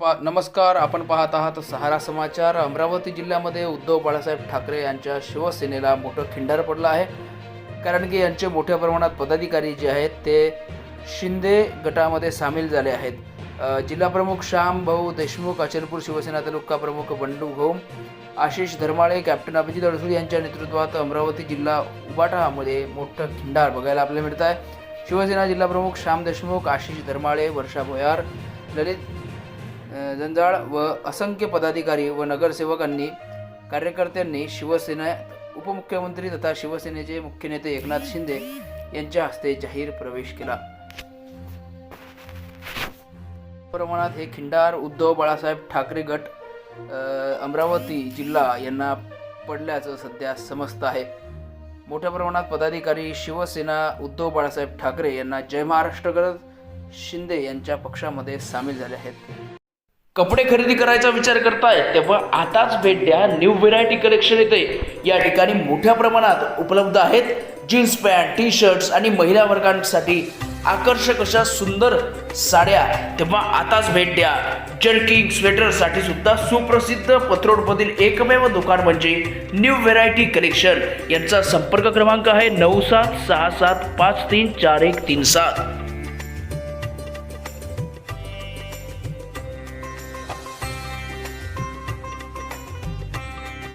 पा नमस्कार आपण पाहत आहात सहारा समाचार. अमरावती जिल्ह्यामध्ये उद्धव बाळासाहेब ठाकरे यांच्या शिवसेनेला मोठं खिंडार पडलं आहे. कारण की यांचे मोठ्या प्रमाणात पदाधिकारी जे आहेत ते शिंदे गटामध्ये सामील झाले आहेत. जिल्हाप्रमुख श्याम भाऊ देशमुख अचलपूर शिवसेना तालुका प्रमुख बंडू घोम आशिष धर्माळे कॅप्टन अभिजित अडसूळ यांच्या नेतृत्वात अमरावती जिल्हा उबाटामध्ये मोठं खिंडार बघायला आपल्याला मिळत आहे. शिवसेना जिल्हाप्रमुख श्याम देशमुख आशिष धर्माळे वर्षा भोयार ललित जंजाळ व असंख्य पदाधिकारी व नगरसेवकांनी कार्यकर्त्यांनी शिवसेना उपमुख्यमंत्री तथा शिवसेनेचे मुख्य नेते एकनाथ शिंदे यांच्या हस्ते जाहीर प्रवेश केला. प्रमाणात हे खिंडार उद्धव बाळासाहेब ठाकरे गट अमरावती जिल्हा यांना पडल्याचं सध्या समजत आहे. मोठ्या प्रमाणात पदाधिकारी शिवसेना उद्धव बाळासाहेब ठाकरे यांना जय महाराष्ट्र करत शिंदे यांच्या पक्षामध्ये सामील झाले आहेत. कपडे खरेदी करायचा विचार करताय तेव्हा आताच भेट द्या. न्यू व्हेरायटी कलेक्शन येते. या ठिकाणी मोठ्या प्रमाणात उपलब्ध आहेत जीन्स पॅन्ट टी शर्ट्स आणि महिला वर्गांसाठी आकर्षक अशा सुंदर साड्या. तेव्हा आताच भेट द्या. जर्किंग स्वेटरसाठी सुद्धा सुप्रसिद्ध पत्रोडमधील एकमेव दुकान म्हणजे न्यू व्हेरायटी कलेक्शन यांचा संपर्क क्रमांक आहे नऊ सात सहा सात पाच तीन चार एक तीन सात.